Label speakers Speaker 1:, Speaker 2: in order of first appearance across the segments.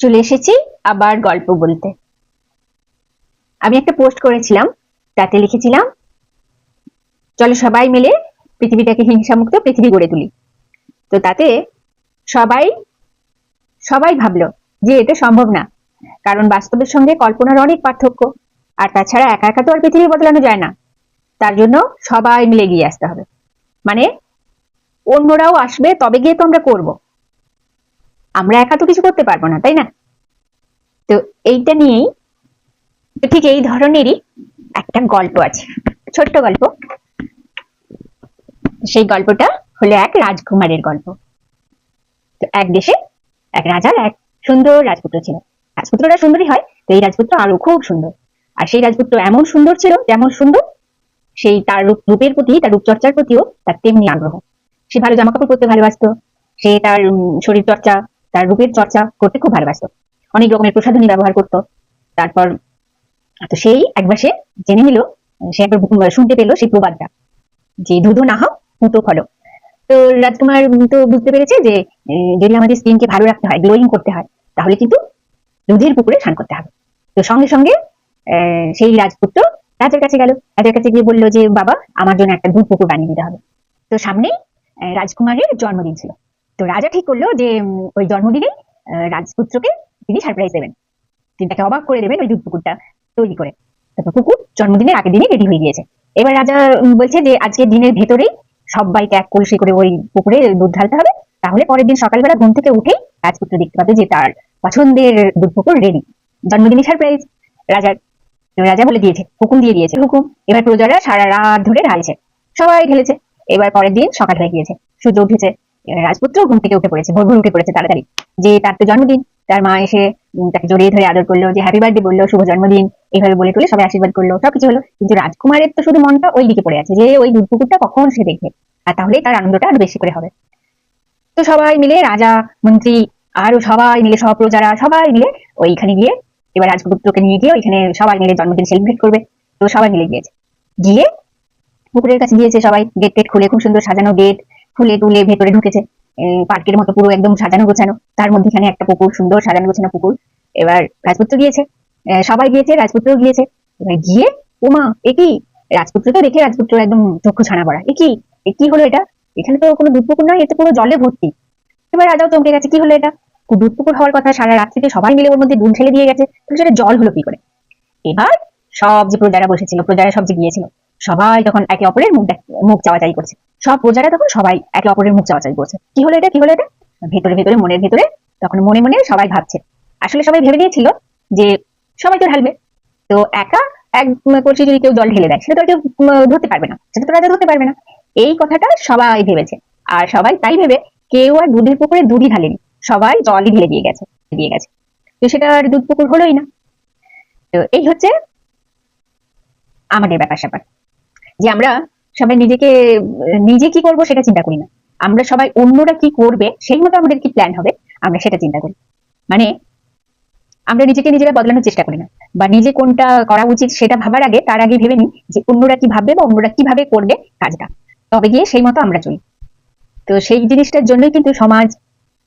Speaker 1: চলে এসেছি আবার গল্প বলতে। আমি একটা পোস্ট করেছিলাম, তাতে লিখেছিলাম, চলো সবাই মিলে পৃথিবীটাকে হিংসামুক্ত পৃথিবী গড়ে তুলি। তো তাতে সবাই সবাই ভাবলো যে এটা সম্ভব না, কারণ বাস্তবের সঙ্গে কল্পনার অনেক পার্থক্য, আর তাছাড়া একা একা তো আর পৃথিবী বদলানো যায় না। তার জন্য সবাই মিলে এগিয়ে আসতে হবে। মানে অন্যরাও আসবে, তবে গিয়ে তো আমরা করব। আমরা একা তো কিছু করতে পারব না, তাই না? তো এইটা নিয়েই ঠিক এই ধরনেরই একটা গল্প আছে, ছোট্ট গল্প। সেই গল্পটা হলো এক রাজকুমারের গল্প। তো এক দেশে এক রাজার এক সুন্দর রাজপুত্র ছিল। রাজপুত্ররা সুন্দরী হয়, তো এই রাজপুত্র আরও খুব সুন্দর। আর সেই রাজপুত্র এমন সুন্দর ছিল, যেমন সুন্দর সেই তার রূপ- রূপের প্রতি, তার রূপচর্চার প্রতিও তার তেমনি আগ্রহ। সে ভালো জামা কাপড় পরতে ভালোবাসতো, সে তার শরীর চর্চা তার রূপের চর্চা করতে খুব ভালোবাসতো। অনেক রকমের প্রসাধনী ব্যবহার করত। তারপর তো সেই একবার সে জেনে নিল সে একবার শুনতে পেল সেই প্রবাদটা যে ধুধু না হও পুতো ফলো তো রাজকুমার তো বুঝতে পেরেছে যে যদি আমাদের স্কিনকে ভালো রাখতে হয় গ্লোয়িং করতে হয় তাহলে কিন্তু দুধের পুকুরে স্নান করতে হবে। তো সঙ্গে সঙ্গে সেই রাজপুত্র রাজার কাছে গেল। রাজার কাছে গিয়ে বলল যে বাবা আমার জন্য একটা দুধ পুকুর বানিয়ে দিতে হবে। তো সামনেই আহ, রাজকুমারের জন্মদিন ছিল। তো রাজা ঠিক করল যে ওই জন্মদিনে রাজপুত্রকে তিনি সারপ্রাইজ দেবেন। তিনি তাকে অবাক করে দেবেন ওই দুধ পুকুরটা তৈরি করে। তারপর পুকুর জন্মদিনের আগের দিনে রেডি হয়ে গিয়েছে। এবার রাজা বলছে যে, আজকে দিনের ভেতরেই সবাইকে এক কলসি করে ওই পুকুরে দুধ ঢালতে হবে। তাহলে পরের দিন সকালবেলা ঘুম থেকে উঠেই রাজপুত্র দেখতে পাবে যে, তার পছন্দের দুধ পুকুর রেডি জন্মদিনের সারপ্রাইজ রাজার রাজা বলে দিয়েছে, হুকুম দিয়ে দিয়েছে। হুকুম। এবার প্রজারা সারা রাত ধরে ঢালছে। সবাই ঢেলেছে। এবার পরের দিন সকাল হয়ে গিয়েছে। সূর্য উঠেছে। রাজপুত্র ঘুম থেকে উঠে পড়েছে, ভোর ভোর উঠে পড়েছে তাড়াতাড়ি। যে তার তো জন্মদিন, তার মা এসে তাকে জড়িয়ে ধরে আদর করল, যে হ্যাপি বার্থডে বলল, শুভ জন্মদিন এইভাবে বলে টলে সবাই আশীর্বাদ করল সবকিছু হলো। কিন্তু রাজকুমারের তো শুধু মনটা ওই দিকে পড়ে আছে, যে ওই দুধ পুকুরটা কখন সে দেখবে আর তাহলেই তার আনন্দটা আরও বেশি করে হবে। তো সবাই মিলে রাজা, মন্ত্রী, আরও সবাই মিলে সব প্রজারা সবাই মিলে ওইখানে গিয়ে, এবার রাজপুত্রকে নিয়ে গিয়ে ওইখানে সবাই মিলে জন্মদিন সেলিব্রেট করবে। তো সবাই মিলে গিয়েছে। গিয়ে পুকুরের কাছে গিয়েছে সবাই গেট টেট খুলে খুব সুন্দর সাজানো গেট খুলে তুলে ভেতরে ঢুকেছে। পার্কের মতো পুরো একদম সাজানো গোছানো। তার মধ্যেখানে একটা পুকুর, সুন্দর সাজানো গোছানো পুকুর। এবার রাজপুত্র গিয়েছে। সবাই গিয়েছে রাজপুত্র গিয়েছে। এবার গিয়ে উমা এ কি? রাজপুত্র তো দেখে রাজপুত্র একদম চক্ষু ছানা পড়া। এ কি? এ কি হলো এটা? এখানে তো কোনো দুধ পুকুর নয়, এতে পুরো জলে ভর্তি। এবার রাজাও চমকে গেছে, কি হলো এটা? দুধ পুকুর হওয়ার কথা, সারা রাত্রিতে সবাই মিলে ওর মধ্যে দুধ ঢেলে দিয়ে গেছে। তাহলে সেটা জল হলো কি করে? এবার সব যে প্রজারা বসেছিল, প্রজারা সব যে গিয়েছিল, সবাই তখন একে অপরের মুখ মুখ চাওয়াচাই করছে। সব প্রজারা তখন সবাই একে অপরের মুখ চাওয়াচাই করছে। কি হলো এটা? কি হলো এটা? ভেতরে ভেতরে, মনের ভেতরে তখন মনে মনে সবাই ভাবছে। আসলে সবাই ভেবে নিয়েছিল যে সবাই তো ঢালবে। তো একা এক কলসি যদি কেউ জল ঢেলে দেয়, সেটা তো কেউ ধরতে পারবে না। সেটা তো রাজা ধরতে পারবে না। এই কথাটা সবাই ভেবেছে। আর সবাই তাই ভেবে কেউ আর দুধের পুকুরে দুধই ঢালেনি। সবাই জলই ঢেলে দিয়ে গেছে দিয়ে গেছে। তো সেটা আর দুধ পুকুর হলোই না। তো এই হচ্ছে আমাদের ব্যাপার স্যাপার যে আমরা সবাই নিজেকে, নিজে কি করব সেটা চিন্তা করি না। আমরা সবাই অন্যরা কি করবে সেই মতো আমাদের কি প্ল্যান হবে? আমরা সেটা চিন্তা করি। মানে আমরা নিজেকে নিজেরা বদলানোর চেষ্টা করি না। বা নিজে কোনটা করা উচিত সেটা ভাবার আগে, তার আগে ভেবে নিই যে অন্যরা কি ভাববে বা অন্যরা কীভাবে করবে কাজটা। তবে গিয়ে সেই মতো আমরা চলি। তো সেই জিনিসটার জন্যই কিন্তু সমাজ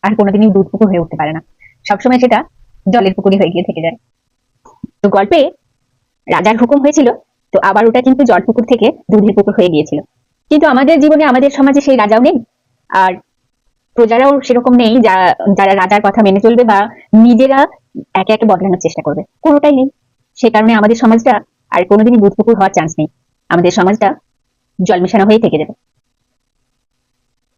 Speaker 1: আর কোনোদিনই দুধ পুকুর হয়ে উঠতে পারে না। সবসময় সেটা জলের পুকুরই হয়ে গিয়ে থেকে যায়। তো গল্পে রাজার হুকুম হয়েছিল তো আবার ওটা কিন্তু জট পুকুর থেকে দুধের পুকুর হয়ে গিয়েছিল। কিন্তু আমাদের জীবনে আমাদের সমাজে সেই রাজাও নেই। আর প্রজারাও সেরকম নেই যারা যারা রাজার কথা মেনে চলবে বা নিজেরা একে একে বদলানোর চেষ্টা করবে। কোনোটাই নেই। সে কারণে আমাদের সমাজটা আর কোনোদিনই দুধ পুকুর হওয়ার চান্স নেই। আমাদের সমাজটা জল মেশানো হয়ে থেকে যাবে।